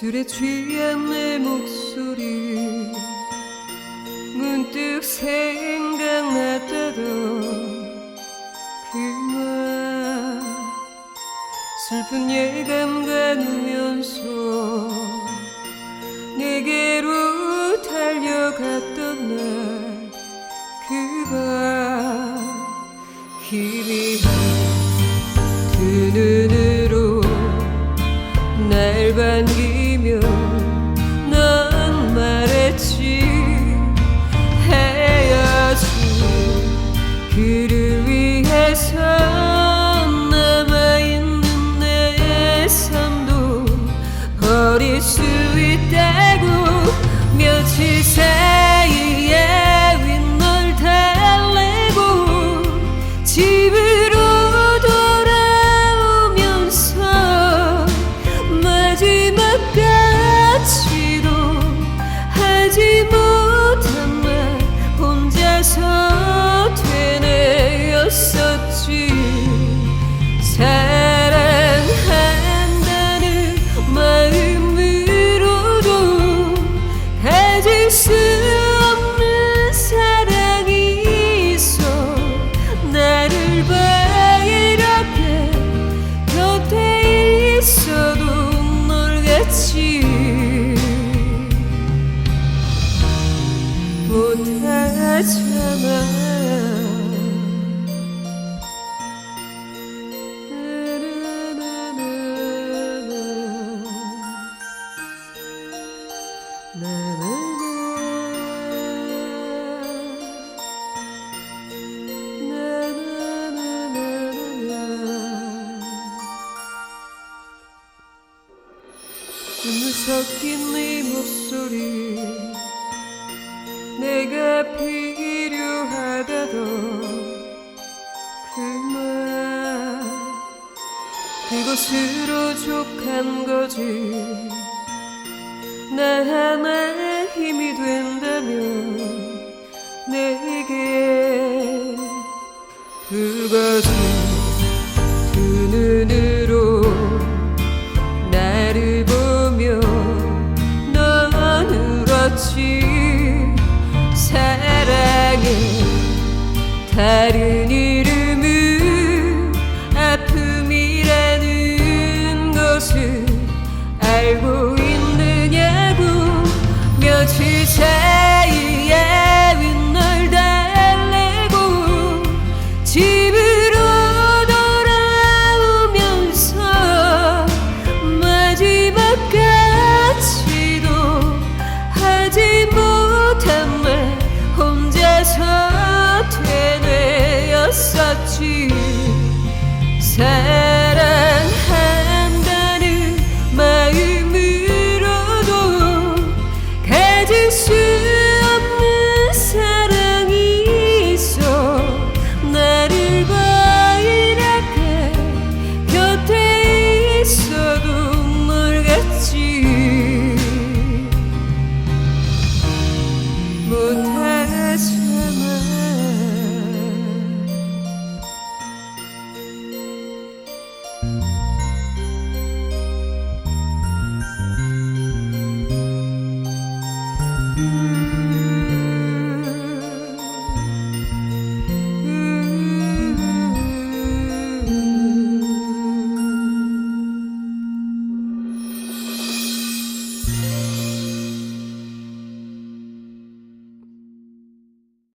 술에 취한 내 목소리. 문득 생각났다던 그말 슬픈 예감과 누면서 내게로 달려갔던 날 그밤 희미한 두 수 없는 사랑이 있어 나를 봐 이렇게 곁에 있어도 널 같이 못하잖아 눈물 섞인 네 목소리. 내가 필요하다던 그말 그것으로 족한 거지. 나 하나의 힘이 된다면 내게 그것이 her